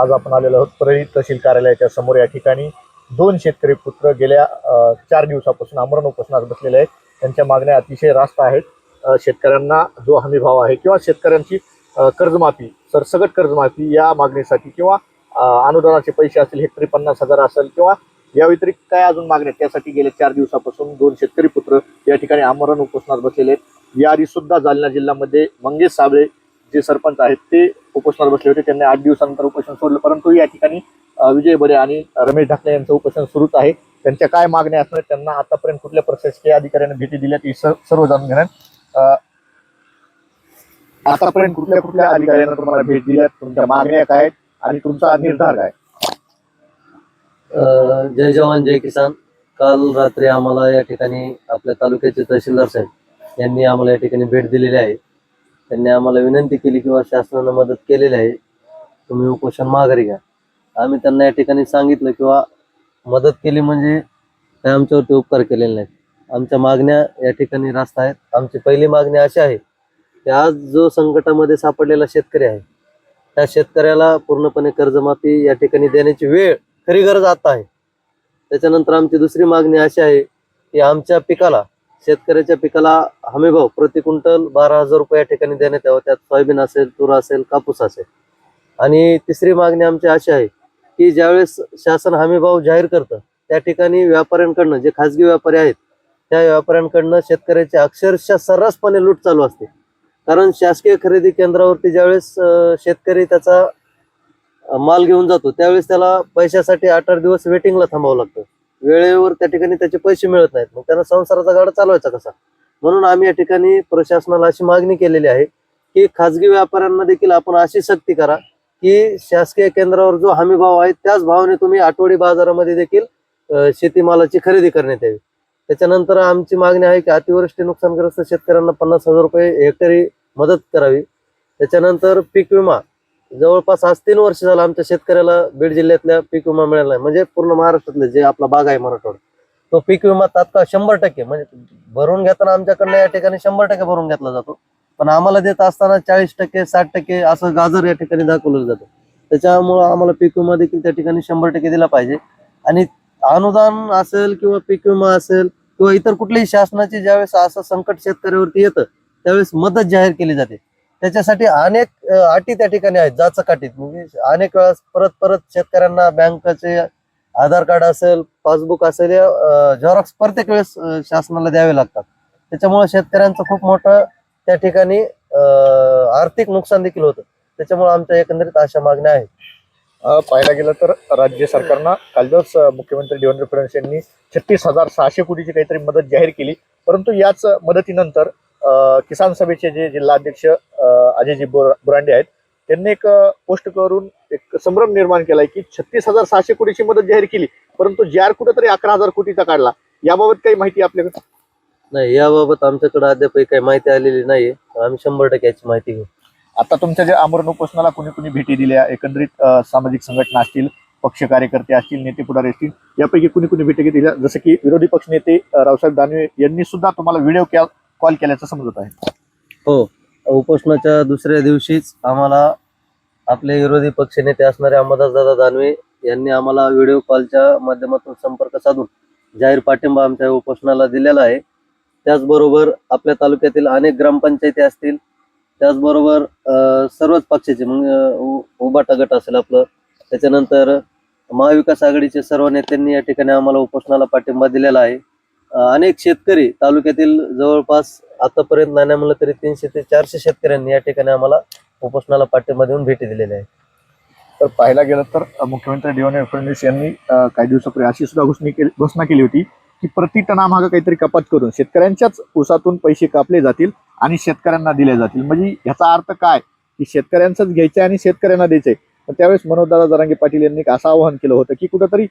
आज आपण आलेलो आहोत परळी तहसील कार्यालयाच्या समोर या ठिकाणी. दोन शेतकरी पुत्र गेल्या चार दिवसापासून आमरण उपोषणात बसलेले आहेत. त्यांच्या मागण्या अतिशय रास्त आहेत. शेतकऱ्यांना जो हमीभाव आहे किंवा शेतकऱ्यांची कर्जमाफी सरसगट कर्जमाफी या मागणीसाठी किंवा अनुदानाचे पैसे असतील हेक्टरी पन्नास हजार असेल किंवा या व्यतिरिक्त काय अजून मागण्या आहेत, त्यासाठी गेल्या चार दिवसापासून दोन शेतकरी पुत्र या ठिकाणी आमरण उपोषणात बसलेले आहेत. याआधी सुद्धा जालना जिल्ह्यामध्ये मंगेश साबळे जे सरपंच आहेत ते उपोषणावर बसले होते. त्यांनी आठ दिवसानंतर उपोषण सोडलं. परंतु या ठिकाणी विजय बडे आणि रमेश ढाकणे यांचं उपोषण सुरूच आहे. त्यांच्या काय मागण्या असणार त्यांना आतापर्यंत कुठल्या प्रशासकीय अधिकाऱ्यांनी भेटी दिल्या ती सर्व जाणून घेणार. आतापर्यंत कुठल्या कुठल्या अधिकाऱ्यांना तुम्हाला भेट दिल्या तुमच्या मागण्या काय आणि तुमचा निर्धार काय? जय जवान जय किसान. काल रात्री आम्हाला या ठिकाणी आपल्या तालुक्याचे तहसीलदार साहेब यांनी आम्हाला या ठिकाणी भेट दिलेली आहे. त्यांनी आम्हाला विनंती केली किंवा शासनानं मदत केलेली आहे. तुम्ही उपोषण माघारी घ्या. आम्ही त्यांना या ठिकाणी सांगितलं किंवा मदत केली म्हणजे काय आमच्यावरती उपकार केलेले नाहीत. आमच्या मागण्या या ठिकाणी रास्त आहेत. आमची पहिली मागणी अशी आहे की आज जो संकटामध्ये सापडलेला शेतकरी आहे त्या शेतकऱ्याला पूर्णपणे कर्जमाफी या ठिकाणी देण्याची वेळ खरी गरज आता आहे. त्याच्यानंतर आमची दुसरी मागणी अशी आहे की आमच्या पिकाला शेतकऱ्याच्या पिकाला हमीभाव प्रति क्विंटल बारा हजार रुपये या ठिकाणी देण्यात यावं. त्यात सोयाबीन असेल तूर असेल कापूस असेल. आणि तिसरी मागणी आमची अशी आहे की ज्यावेळेस शासन हमीभाव जाहीर करतं त्या ठिकाणी व्यापाऱ्यांकडनं जे खाजगी व्यापारी आहेत त्या व्यापाऱ्यांकडनं शेतकऱ्याची अक्षरशः सर्रासपणे लूट चालू असते. कारण शासकीय खरेदी केंद्रावरती ज्यावेळेस शेतकरी त्याचा माल घेऊन जातो त्यावेळेस त्याला पैशासाठी आठ आठ दिवस वेटिंगला थांबावं लागतं. वेळेवर त्या ठिकाणी त्याचे पैसे मिळत नाहीत. मग त्यांना संसाराचा गाडा चालवायचा कसा? म्हणून आम्ही या ठिकाणी प्रशासनाला अशी मागणी केलेली आहे की खाजगी व्यापाऱ्यांना देखील आपण अशी सक्ती करा की शासकीय केंद्रावर जो हमी भाव आहे त्याच भावाने तुम्ही आठवडी बाजारामध्ये देखील शेतीमालाची खरेदी करण्यात यावी. त्याच्यानंतर आमची मागणी आहे की अतिवृष्टी नुकसानग्रस्त शेतकऱ्यांना पन्नास हजार रुपये हेक्टरी मदत करावी. त्याच्यानंतर पीक विमा जवळपास आज तीन वर्ष झालं आमच्या शेतकऱ्याला बीड जिल्ह्यातल्या पीक विमा मिळाला नाही. म्हणजे पूर्ण महाराष्ट्रातले जे आपला बाग आहे मराठवाडा तो पीक विमा तात्काळ शंभर टक्के म्हणजे भरून घेताना आमच्याकडनं या ठिकाणी शंभर टक्के भरून घेतला जातो. पण आम्हाला देत असताना चाळीस टक्के साठ टक्के असं गाजर या ठिकाणी दाखवलं जातं. त्याच्यामुळं आम्हाला पीक विमा देखील त्या ठिकाणी शंभर टक्के दिला पाहिजे. आणि अनुदान असेल किंवा पीक विमा असेल किंवा इतर कुठल्याही शासनाची ज्यावेळेस असं संकट शेतकऱ्यावरती येतं त्यावेळेस मदत जाहीर केली जाते. त्याच्यासाठी अनेक अटी त्या ठिकाणी आहेत. जाचकाटीत म्हणजे अनेक वेळेस परत परत शेतकऱ्यांना बँकचे आधार कार्ड असेल पासबुक असेल झेरॉक्स प्रत्येक वेळेस शासनाला द्यावे लागतात. त्याच्यामुळे शेतकऱ्यांचं खूप मोठं त्या ठिकाणी आर्थिक नुकसान देखील होतं. त्याच्यामुळे आमच्या एकंदरीत अशा मागण्या आहेत. पाहायला गेलं तर राज्य सरकारनं कालच मुख्यमंत्री देवेंद्र फडणवीस यांनी छत्तीस हजार सहाशे कोटीची काहीतरी मदत जाहीर केली. परंतु याच मदतीनंतर किसान सभेचे जे जिल्हाध्यक्ष अजयजी बोर- बुरांडे आहेत त्यांनी एक पोस्ट करून एक संभ्रम निर्माण केलाय की छत्तीस हजार सहाशे कोटीची मदत जाहीर केली परंतु जार कुठेतरी अकरा हजार कोटीचा काढला. याबाबत काही माहिती आपल्याकडे? नाही याबाबत आमच्याकडे अद्याप काही माहिती आलेली नाही आम्ही शंभर टक्के याची माहिती घेऊ. आता तुमच्या जे आमरण उपोषणाला कुणी कुणी भेटी दिल्या एकंदरीत सामाजिक संघटना असतील पक्ष कार्यकर्ते असतील नेते पुढारी असतील यापैकी कुणी कुणी भेटी दिल्या जसं की विरोधी पक्ष नेते अ, रावसाहेब दानवे यांनी सुद्धा तुम्हाला व्हिडिओ कॉल कॉल केल्याचं समजत आहे. हो उपोषणाच्या दुसऱ्या दिवशीच आम्हाला आपले विरोधी पक्षनेते असणारे दादा दानवे यांनी आम्हाला व्हिडिओ कॉलच्या माध्यमातून संपर्क साधून जाहीर पाठिंबा आमच्या उपोषणाला दिलेला आहे. त्याचबरोबर आपल्या तालुक्यातील अनेक ग्रामपंचायती असतील त्याचबरोबर सर्वच पक्षाचे मग उबाटा गट असेल आपलं त्याच्यानंतर महाविकास आघाडीचे सर्व नेत्यांनी या ठिकाणी आम्हाला उपोषणाला पाठिंबा दिलेला आहे. अनेक शेतकरी तालुक्यातील जवळपास आतापर्यंत नाही म्हणलं तरी तीनशे ते चारशे शेतकऱ्यांनी या ठिकाणी आम्हाला उपोषणाला पाठिंबा देऊन भेटी दिलेल्या आहेत. तर पाहायला गेलं तर मुख्यमंत्री देवेंद्र फडणवीस यांनी काही दिवसापूर्वी अशी सुद्धा घोषणा केली घोषणा केली होती की प्रति टनामागं काहीतरी कपात करून शेतकऱ्यांच्याच ऊसातून पैसे कापले जातील आणि शेतकऱ्यांना दिले जातील. म्हणजे ह्याचा अर्थ काय? की शेतकऱ्यांचंच घ्यायचंय आणि शेतकऱ्यांना द्यायचंय. त्यावेळेस मनोजदादा जरांगे पाटील यांनी असं आवाहन केलं होतं की कुठंतरी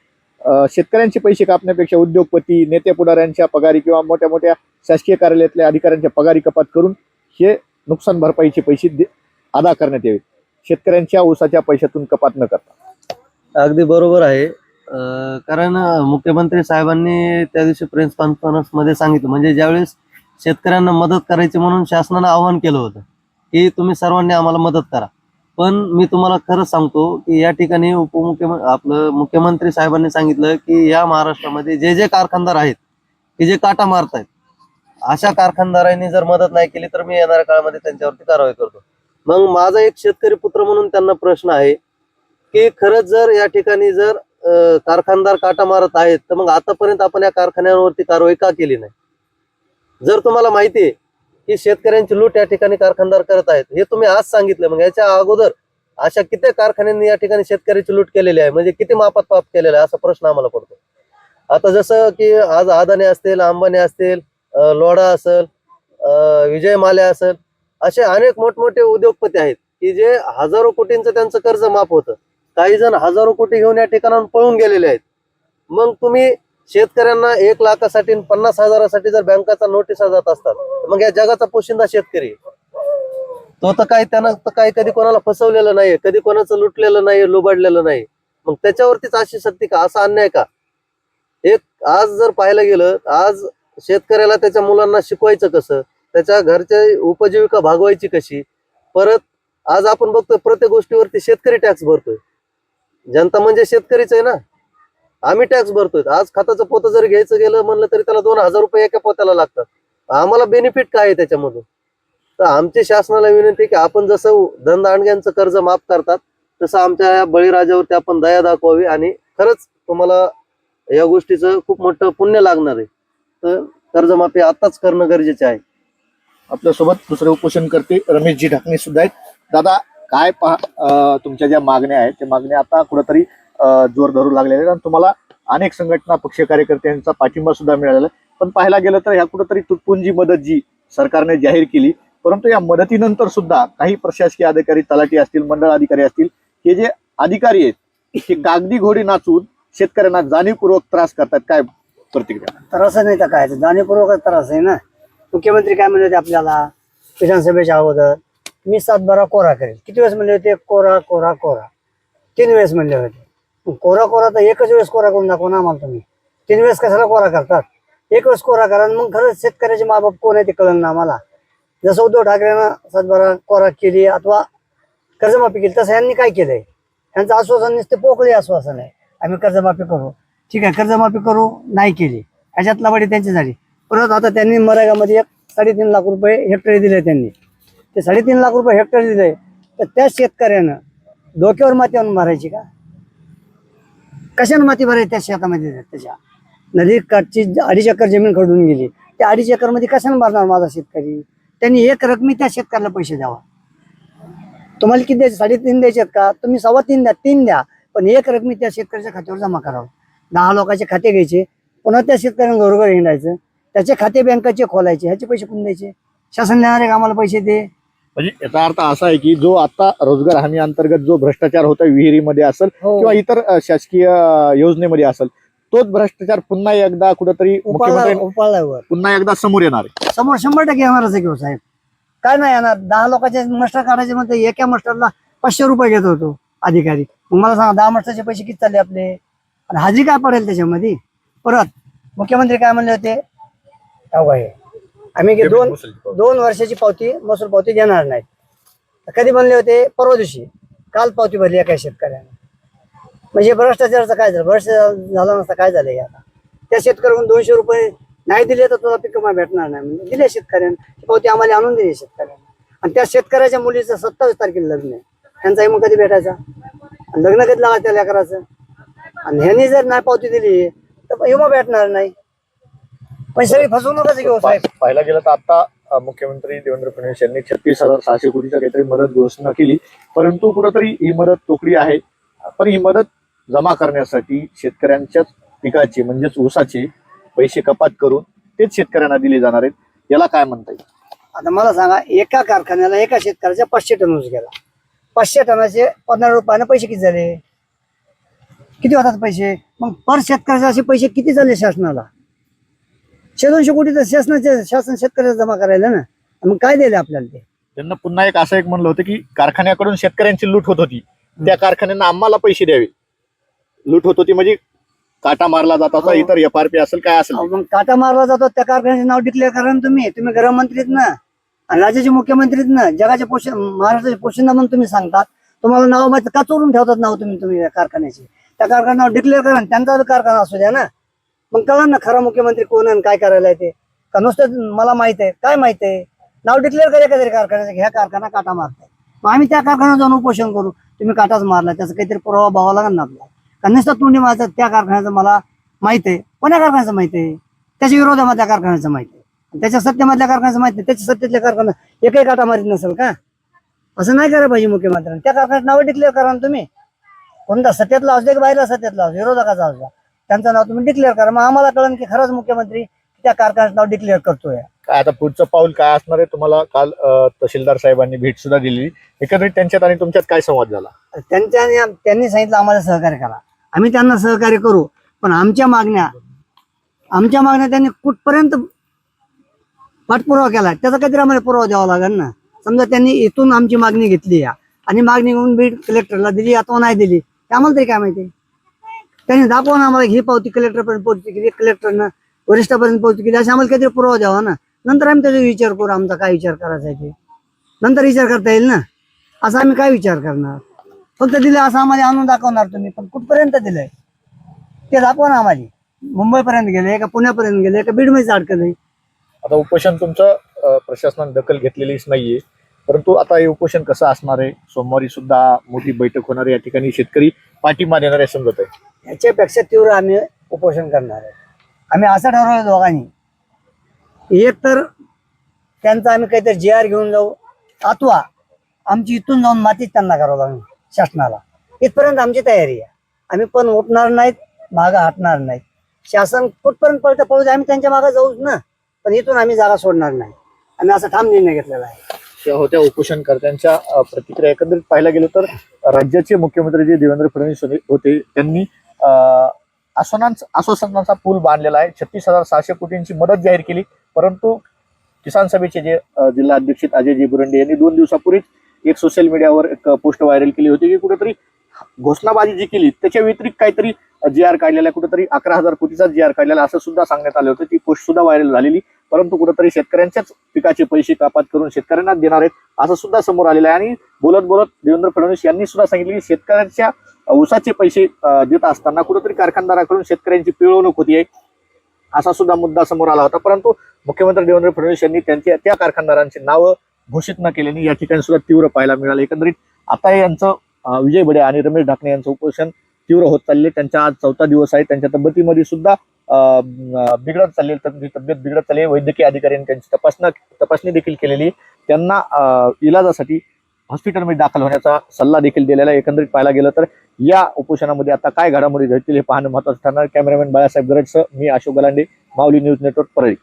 शेतकऱ्यांचे पैसे कापण्यापेक्षा उद्योगपती नेते पुढाऱ्यांच्या पगारी किंवा मोठ्या मोठ्या शासकीय कार्यालयातल्या अधिकाऱ्यांच्या पगारी कपात करून हे नुकसान भरपाईचे पैसे दे- अदा करण्यात यावे. शेतकऱ्यांच्या ऊसाच्या पैशातून कपात न करता. अगदी बरोबर आहे. कारण मुख्यमंत्री साहेबांनी त्या दिवशी प्रेस कॉन्फरन्समध्ये सांगितलं म्हणजे ज्यावेळेस शेतकऱ्यांना मदत करायची म्हणून शासनानं आवाहन केलं होतं की तुम्ही सर्वांनी आम्हाला मदत करा. पण मी तुम्हाला खरं सांगतो की या ठिकाणी उपमुख्यमंत्री आपलं मुख्यमंत्री साहेबांनी सांगितलं की या महाराष्ट्रामध्ये जे जे कारखानदार आहेत की जे काटा मारत आहेत अशा कारखानदारांनी जर मदत नाही केली तर मी येणाऱ्या काळामध्ये त्यांच्यावरती कारवाई करतो. मग माझा एक शेतकरी पुत्र म्हणून त्यांना प्रश्न आहे की खरंच जर या ठिकाणी जर कारखानदार काटा मारत आहेत तर मग आतापर्यंत आपण या कारखान्यांवरती कारवाई का केली नाही? जर तुम्हाला माहिती आहे की शेतकऱ्यांची लूट या ठिकाणी कारखानदार करत आहेत. हे तुम्ही आज सांगितलं. मग याच्या अगोदर अशा किती कारखान्यांनी या ठिकाणी शेतकऱ्याची लूट केलेली आहे? म्हणजे किती मापात पाप केलेला आहे? असा प्रश्न आम्हाला पडतो. आता जसं की आज अदानी असतील अंबानी असतील अं, लोढा असेल विजय माल्या असेल असे अनेक मोठमोठे उद्योगपती आहेत की जे हजारो कोटींचं त्यांचं कर्ज माफ होतं. काही जण हजारो कोटी घेऊन या ठिकाणाहून पळून गेलेले आहेत. मग तुम्ही शेतकऱ्यांना एक लाखासाठी पन्नास हजारासाठी जर बँकाचा नोटिसा जात असतात मग या जगाचा पोशिंदा शेतकरी. तो तर काही त्यानं तर काही कधी कोणाला फसवलेलं नाहीये कधी कोणाचं लुटलेलं नाहीये लुबाडलेलं नाही. मग त्याच्यावरतीच अशी सक्ती का? असा अन्याय का? एक आज जर पाहायला गेलं तर आज शेतकऱ्याला त्याच्या मुलांना शिकवायचं कसं? त्याच्या घरच्या उपजीविका भागवायची कशी? परत आज आपण बघतोय प्रत्येक गोष्टीवरती शेतकरी टॅक्स भरतोय. जनता म्हणजे शेतकरीच आहे ना? आम्ही टॅक्स भरतोय. आज खताचं पोतं जर घ्यायचं गेलं म्हणलं तरी त्याला दोन हजार रुपये एका पोत्याला लागतात. आम्हाला बेनिफिट काय आहे त्याच्यामधून? तर आमची शासनाला विनंती की आपण जसं धनदांडग्यांचं कर्ज माफ करतात तसं आमच्या या बळीराजावरती आपण दया दाखवावी आणि खरंच तुम्हाला या गोष्टीचं खूप मोठं पुण्य लागणार आहे. तर कर्जमाफी आताच करणं गरजेचे आहे. आपल्यासोबत दुसरे उपोषण करते रमेशजी ढाकणे सुद्धा आहेत. दादा काय पहा तुमच्या ज्या मागण्या आहेत त्या मागण्या आता कुठंतरी जोर धरू लागलेल्या आणि तुम्हाला अनेक संघटना पक्ष कार्यकर्त्यांचा पाठिंबा सुद्धा मिळालेला आहे. पण पाहायला गेलं तर ह्या कुठंतरी तुटपुंजी मदत जी सरकारने जाहीर केली परंतु या मदतीनंतर सुद्धा काही प्रशासकीय अधिकारी तलाठी असतील मंडळ अधिकारी असतील हे जे अधिकारी आहेत हे कागदी घोडी नाचून शेतकऱ्यांना जाणीवपूर्वक त्रास करतात. काय प्रतिक्रिया? त्रास नाही तर काय? जाणीवपूर्वक त्रास आहे ना? मुख्यमंत्री काय म्हणले होते आपल्याला? विधानसभेच्या अगोदर मी सातबारा कोरा करेल. किती वेळेस म्हणले होते? कोरा कोरा कोरा. तीन वेळेस म्हणले होते. कोरा कोरा तर एकच वेळेस कोरा करून दाखवा ना आम्हाला तुम्ही. तीन वेळेस कशाला कोरा करतात? एक वेळेस कोरा करा आणि मग खरंच शेतकऱ्याचे माबाप कोण आहे ते कळलं ना आम्हाला. जसं उद्धव ठाकरेनं सातबारा कोरा केली अथवा कर्जमाफी केली तसं यांनी काय केलंय? यांचं आश्वासन नुसते पोकळी आश्वासन आहे. आम्ही कर्जमाफी करू. ठीक आहे कर्जमाफी करू नाही केली. ह्याच्यात लबाडी त्यांची झाली. परत आता त्यांनी मरागामध्ये एक साडेतीन लाख रुपये हेक्टर दिले त्यांनी. ते साडेतीन लाख रुपये हेक्टर दिले. तर त्या शेतकऱ्यानं डोक्यावर माती आणून मारायची का? कशाने माती भरायची? त्या शेतामध्ये. त्याच्या नदी काठची अडीच एकर जमीन खडून गेली. त्या अडीच एकरमध्ये मारणार माझा शेतकरी? त्यांनी एक रकमी त्या शेतकऱ्याला पैसे द्यावा. तुम्हाला किती द्यायचे? साडेतीन द्यायचे आहेत का? तुम्ही सव्वा तीन द्या तीन द्या. पण एक रकमी त्या शेतकऱ्याच्या खात्यावर जमा करावं. दहा लोकांचे खाते घ्यायचे. पुन्हा त्या शेतकऱ्यांना घरोघर हिंडायचं. त्याचे खाते बँकाचे खोलायचे. ह्याचे पैसे कोण द्यायचे? शासन देणारे का आम्हाला पैसे दे? म्हणजे याचा अर्थ असा आहे की जो आता रोजगार हमी अंतर्गत जो भ्रष्टाचार होता विहिरीमध्ये असेल किंवा इतर शासकीय योजनेमध्ये असेल तोच भ्रष्टाचार पुन्हा एकदा कुठेतरी उपाळल्यावर पुन्हा एकदा समोर येणार आहे. समोर शंभर टक्के येणारच आहे हो साहेब काय नाही येणार. दहा लोकांचे मस्टर काढायचे म्हणते एका मस्टरला पाचशे रुपये घेत होतो अधिकारी. मग मला सांगा दहा मस्टरचे पैसे किती चालले आपले? आणि हाजी काय पडेल त्याच्यामध्ये? परत मुख्यमंत्री काय म्हणले होते? अहो आहे आम्ही दोन दोन वर्षाची पावती महसूल पावती देणार नाही कधी म्हणले होते? परवा दिवशी. काल पावती भरली एका शेतकऱ्याने. म्हणजे भ्रष्टाचाराचं काय झालं? भ्रष्टाचार झाला नसता काय झालं आता? त्या शेतकऱ्याकडून दोनशे रुपये नाही दिले तर तुला पीक विमा भेटणार नाही म्हणजे दिले शेतकऱ्याने. पावती आम्हाला आणून दिली शेतकऱ्याने. आणि त्या शेतकऱ्याच्या मुलीचं सत्तावीस तारखेला लग्न आहे. त्यांचाही मग कधी भेटायचा? आणि लग्न कधी लागा त्या लेकराचं आणि ह्यांनी जर नाही पावती दिली तर विमा भेटणार नाही. पण सगळी फसवणूकच साहेब. पाहायला गेलं तर आता मुख्यमंत्री देवेंद्र फडणवीस यांनी छत्तीस हजार सहाशे कोटीच्या काहीतरी मदत घोषणा केली. परंतु कुठंतरी ही मदत तोकडी आहे. पण ही मदत जमा करण्यासाठी शेतकऱ्यांच्याच पिकाचे म्हणजेच ऊसाचे पैसे कपात करून तेच शेतकऱ्यांना दिले जाणार आहेत. याला काय म्हणता येईल? आता मला सांगा एका कारखान्याला एका शेतकऱ्याच्या पाचशे टन ऊस गेला. पाचशे टनाचे पन्नास रुपयानं पैसे किती झाले? किती होतात पैसे? मग पर शेतकऱ्याचे असे पैसे किती झाले शासनाला? शे दोनशे कोटी तर शासनाचे शासन शेतकऱ्याला जमा करायला ना. मग काय दिले आपल्याला ते? त्यांना पुन्हा एक असं एक म्हणलं होतं की कारखान्याकडून शेतकऱ्यांची लूट होत होती. त्या कारखान्यांना आम्हाला पैसे द्यावे. लूट होत होती म्हणजे काटा मारला जात होता हो. इतर एफ आर पी असेल काय असेल अहो, मग काटा मारला जातो त्या कारखान्याचे नाव डिक्लेअर करा ना तुम्ही. तुम्ही गृहमंत्रीत ना. आणि राज्याचे मुख्यमंत्रीत ना. जगाचे पोषण महाराष्ट्राचे पोषण म्हणून तुम्ही सांगतात. तुम्हाला नाव माहिती का चोरून ठेवतात नाव तुम्ही तुम्ही या कारखान्याचे? त्या कारखान्यावर डिक्लेअर करा ना, त्यांचा कारखाना असू द्या ना. मग कळा ना खरा मुख्यमंत्री कोण आहे आणि काय करायला येते? ते का नुसतं मला माहीत आहे. काय माहीत आहे? नाव डिक्लेअर करा काहीतरी कारखान्याचं ह्या कारखाना काटा मारताय. मग आम्ही त्या कारखान्यात जाऊन उपोषण करू. तुम्ही काटाच मारला त्याचा काहीतरी पुरावा भावा लागेल ना आपल्याला. का नुसतं तोंडी माझं त्या कारखान्याचं मला माहीत आहे. कोण्या कारखान्याचं माहीत आहे? त्याच्या विरोधामधल्या कारखान्याचं माहीत आहे. आणि त्याच्या सत्तेमधल्या कारखान्याचं माहीत नाही. त्याच्या सत्तेतल्या कारखाना एकही काटा मारित नसेल का? असं नाही करायला पाहिजे मुख्यमंत्र्यांनी. त्या कारखान्यात नाव डिक्लेअर करा ना तुम्ही. कोणता सत्यातला असू दे की बाहेरला सत्यातला असू विरोधकाचा असू त्यांचं नाव तुम्ही डिक्लेअर करा. मग आम्हाला कळन की खरंच मुख्यमंत्री त्या कारखान्याचं नाव डिक्लेअर करतोय. काय आता पुढचं पाऊल काय असणार आहे तुम्हाला काल अ, तहसीलदार साहेबांनी भेट सुद्धा दिली. एकंदरीत त्यांच्यात आणि तुमच्यात काय संवाद झाला? त्यांच्या त्यांनी सांगितलं आम्हाला सहकार्य करा. आम्ही त्यांना सहकार्य करू पण आमच्या मागण्या आमच्या मागण्या त्यांनी कुठपर्यंत पाठपुरावा केला त्याचा काहीतरी आम्हाला पुरावा द्यावा लागेल ना? समजा त्यांनी इथून आमची मागणी घेतली या आणि मागणी घेऊन बीड कलेक्टरला दिली अथवा नाही दिली. ते आम्हाला तरी काय माहिती? त्यांनी दाखवा ना आम्हाला ही पावती कलेक्टरपर्यंत पोहोचली केली कलेक्टरनं वरिष्ठापर्यंत पोहोचली की असं आम्हाला काहीतरी पुरावा द्यावा ना. नंतर आम्ही त्याचा विचार करू आमचा काय विचार करायचा आहे ते. नंतर विचार करता येईल ना. असं आम्ही काय विचार करणार? फक्त दिलं असं आम्हाला आणून दाखवणार तुम्ही पण कुठपर्यंत दिलंय? ते दाखवा ना आम्हाला. मुंबईपर्यंत गेले का पुण्यापर्यंत गेले का बीडमध्येच अडकले? आता उपोषण तुमचं प्रशासनाने दखल घेतलेलीच नाहीये. परंतु आता हे उपोषण कसं असणार आहे? सोमवारी सुद्धा मोठी बैठक होणार आहे. या ठिकाणी शेतकरी पाठिंबा देणार आहे समजत आहे. याच्यापेक्षा तीव्र आम्ही उपोषण करणार आहे. आम्ही असं ठरवलं दोघांनी. एक तर त्यांचा आम्ही काहीतरी जे आर घेऊन जाऊ. अथवा आमची इथून जाऊन मातीत त्यांना करावं लागेल शासनाला. इथपर्यंत आमची तयारी आहे. आम्ही पण उठणार नाहीत मागं हटणार नाहीत. शासन कुठपर्यंत पळतं पळू आम्ही त्यांच्या मागे जाऊच ना. पण इथून आम्ही जागा सोडणार नाही. आम्ही असा ठाम निर्णय घेतलेला आहे. होत्या उपोषणकर्त्यांच्या प्रतिक्रिया. एकंदरीत पाहायला गेलं तर राज्याचे मुख्यमंत्री जे देवेंद्र फडणवीस होते- त्यांनी आश्वानांचा आश्वासनाचा पूल बांधलेला आहे. छत्तीस हजार सहाशे कोटींची मदत जाहीर केली. परंतु किसान सभेचे जे जिल्हा अध्यक्ष अजय बुरंडे यांनी दोन दिवसापूर्वीच एक सोशल मीडियावर एक पोस्ट व्हायरल केली होती की कुठेतरी घोषणाबाजी जी केली. त्याच्या व्यतिरिक्त काहीतरी जी आर काढलेला कुठेतरी अकरा हजार कोटीचा जी आर काढलेला असं सुद्धा सांगण्यात आलं होतं. ती पोस्ट सुद्धा व्हायरल झालेली. परंतु कुठेतरी शेतकऱ्यांच्याच पिकाचे पैसे कापात करून शेतकऱ्यांना देणार आहेत असं सुद्धा समोर आलेलं आहे. आणि बोलत बोलत देवेंद्र फडणवीस यांनी सुद्धा सांगितलं की शेतकऱ्यांच्या ऊसाचे पैसे देत असताना कुठेतरी कारखानदाराकडून शेतकऱ्यांची पिळवणूक होतीये असा सुद्धा मुद्दा समोर आला होता. परंतु मुख्यमंत्री देवेंद्र फडणवीस यांनी त्यांच्या त्या कारखानदारांची नावं घोषित न केल्याने या ठिकाणी सुद्धा तीव्र पाहायला मिळालं. एकंदरीत आता यांचं विजय बडे आणि रमेश ढाकणे यांचं उपोषण तीव्र होत चालले. त्यांचा आज चौथा दिवस आहे. त्यांच्या तब्येतीमध्ये सुद्धा बिघडत चालली. त्यांची तब्येत बिघडत चालली. आहे. वैद्यकीय अधिकाऱ्यांनी त्यांची तपासणा तपासणी देखील केलेली. त्यांना इलाजासाठी हॉस्पिटलमध्ये दाखल होण्याचा सल्ला देखील दिलेला एकंदरीत पाहायला गेलं तर या उपोषणामध्ये आता काय घडामोडी घडतील हे पाहणं महत्वाचं ठरणार. कॅमेरामॅन बाळासाहेब गरडसह मी अशोक गलांडे माऊली न्यूज नेटवर्क परळी.